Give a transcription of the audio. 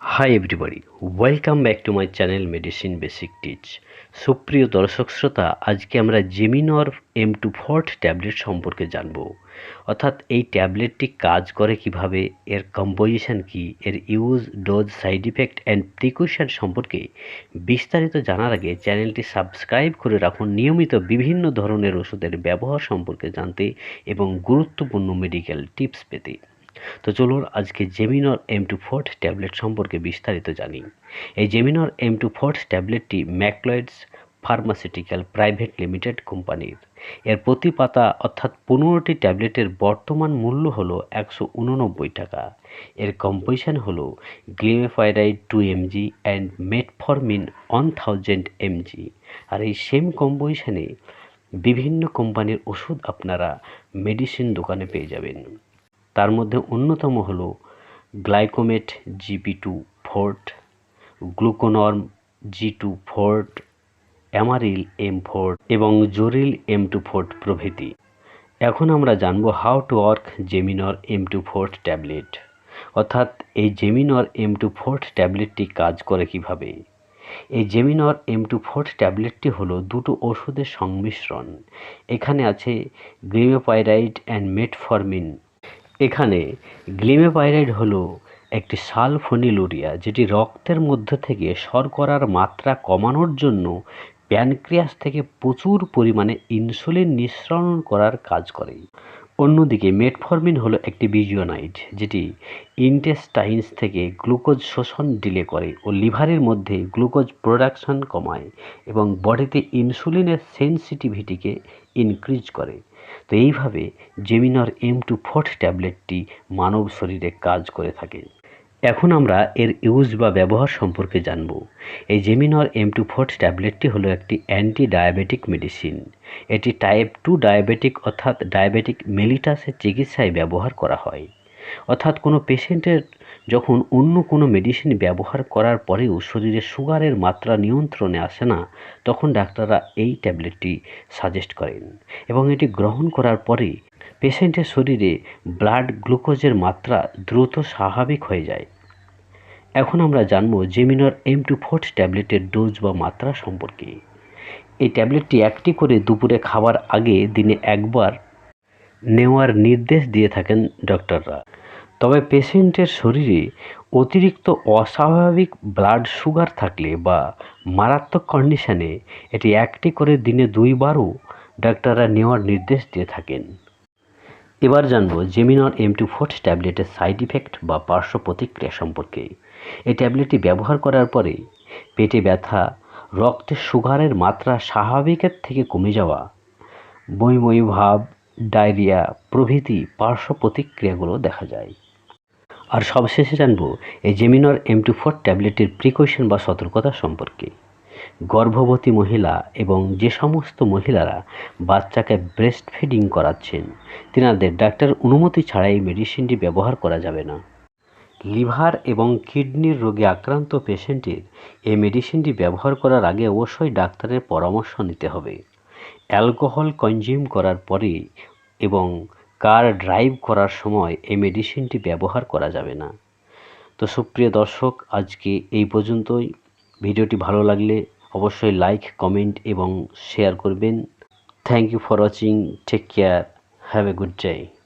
Hi everybody welcome back to my channel medicine basic teach সুপ্রিয় দর্শক শ্রোতা, আজকে আমরা Geminor M two forte tablet সম্পর্কে জানব। অর্থাৎ এই ট্যাবলেটটি কাজ করে কীভাবে, এর কম্পোজিশন কি, এর use dose side effect and precaution সম্পর্কে বিস্তারিত জানার আগে চ্যানেলটি সাবস্ক্রাইব করে রাখুন। নিয়মিত বিভিন্ন ধরনের ওষুধের ব্যবহার সম্পর্কে জানতে এবং গুরুত্বপূর্ণ মেডিকেল টিপস পেতে। তো চলুন আজকে Geminor M two forte tablet সম্পর্কে বিস্তারিত জানি। এই জেমিনর এম টু ফোর্ট ট্যাবলেটটি ম্যাকলয়েডস ফার্মাসিউটিক্যাল প্রাইভেট লিমিটেড কোম্পানির। এর প্রতি পাতা অর্থাৎ পনেরোটি ট্যাবলেটের বর্তমান মূল্য হলো একশো উননব্বই টাকা। এর কম্পোজিশন হলো glimepiride two mg and metformin one thousand mg আর এই সেম কম্পোজিশনে বিভিন্ন কোম্পানির ওষুধ আপনারা মেডিসিন দোকানে পেয়ে যাবেন। তার মধ্যে অন্যতম হলো Glycomet GP two forte, Gluconorm G two forte, Amaryl M forte এবং জোরিল এম টু ফোর্ট প্রভৃতি। এখন আমরা জানব how to work Geminor M two forte tablet. অর্থাৎ এই জেমিনর এম টু ফোর্ট ট্যাবলেটটি কাজ করে কীভাবে? এই জেমিনর এম টু ফোর্ট ট্যাবলেটটি হলো দুটো ওষুধের সংমিশ্রণ। এখানে আছে গ্লিমেপাইরাইড অ্যান্ড মেটফরমিন এখানে গ্লিমেপাইরাইড হলো একটি সালফোনিলুরিয়া যেটি রক্তের মধ্যে থেকে শর্করার মাত্রা কমানোর জন্য প্যানক্রিয়াস থেকে প্রচুর পরিমাণে ইনসুলিন নিঃসরণ করার কাজ করে। অন্যদিকে মেটফরমিন হলো একটি বিজিওনাইড যেটি ইন্টেস্টাইন্স থেকে গ্লুকোজ শোষণ ডিলে করে ও লিভারের মধ্যে গ্লুকোজ প্রোডাকশন কমায় এবং বডিতে ইনসুলিনের সেন্সিটিভিটিকে ইনক্রিজ করে। তো এইভাবে জেমিনর এম টু ফোর্ট ট্যাবলেটটি মানব শরীরে কাজ করে থাকে। এখন আমরা এর ইউজ বা ব্যবহার সম্পর্কে জানব। এই জেমিনর এম টু ফোর্ট ট্যাবলেটটি হলো একটি অ্যান্টি ডায়াবেটিক মেডিসিন এটি টাইপ টু ডায়াবেটিক অর্থাৎ ডায়াবেটিক মেলিটাসের চিকিৎসায় ব্যবহার করা হয়। অর্থাৎ কোনো পেশেন্টের যখন অন্য কোনো মেডিসিন ব্যবহার করার পরেও শরীরে সুগারের মাত্রা নিয়ন্ত্রণে আসে না, তখন ডাক্তাররা এই ট্যাবলেটটি সাজেস্ট করেন এবং এটি গ্রহণ করার পরে পেশেন্টের শরীরে ব্লাড গ্লুকোজের মাত্রা দ্রুত স্বাভাবিক হয়ে যায়। এখন আমরা জানব জেমিনর এম টু ফোর্ট ট্যাবলেটের ডোজ বা মাত্রা সম্পর্কে। এই ট্যাবলেটটি একটি করে দুপুরে খাবার আগে দিনে একবার নেওয়ার নির্দেশ দিয়ে থাকেন ডক্টররা। তবে পেশেন্টের শরীরে অতিরিক্ত অস্বাভাবিক ব্লাড সুগার থাকলে বা মারাত্মক কন্ডিশনে এটি একটি করে দিনে দুইবারও ডাক্তাররা নেওয়ার নির্দেশ দিয়ে থাকেন। এবার জানব জেমিনর এম টু ফোর্ট ট্যাবলেটের সাইড ইফেক্ট বা পার্শ্ব প্রতিক্রিয়া সম্পর্কে। এই ট্যাবলেটটি ব্যবহার করার পরে পেটে ব্যথা, রক্তে সুগারের মাত্রা স্বাভাবিকের থেকে কমে যাওয়া বইময়ী ভাব ডায়রিয়া প্রভৃতি পার্শ্ব প্রতিক্রিয়াগুলো দেখা যায়। আর সবশেষে জানব, এই জেমিনর এম টু ফোর ট্যাবলেটের প্রিকশন বা সতর্কতা সম্পর্কে। গর্ভবতী মহিলা এবং যে সমস্ত মহিলারা বাচ্চাকে ব্রেস্ট ফিডিং করাচ্ছেন, তেনাদের ডাক্তার অনুমতি ছাড়া এই মেডিসিনটি ব্যবহার করা যাবে না। লিভার এবং কিডনির রোগে আক্রান্ত পেশেন্টের এই মেডিসিনটি ব্যবহার করার আগে অবশ্যই ডাক্তারের পরামর্শ নিতে হবে। অ্যালকোহল কনজিউম করার পরে এবং কার ড্রাইভ করার সময় এই মেডিসিনটি ব্যবহার করা যাবে না। তো সুপ্রিয় দর্শক, আজকে এই পর্যন্তই। ভিডিওটি ভালো লাগলে অবশ্যই লাইক, কমেন্ট এবং শেয়ার করবেন। Thank you for watching. Take care. Have a good day.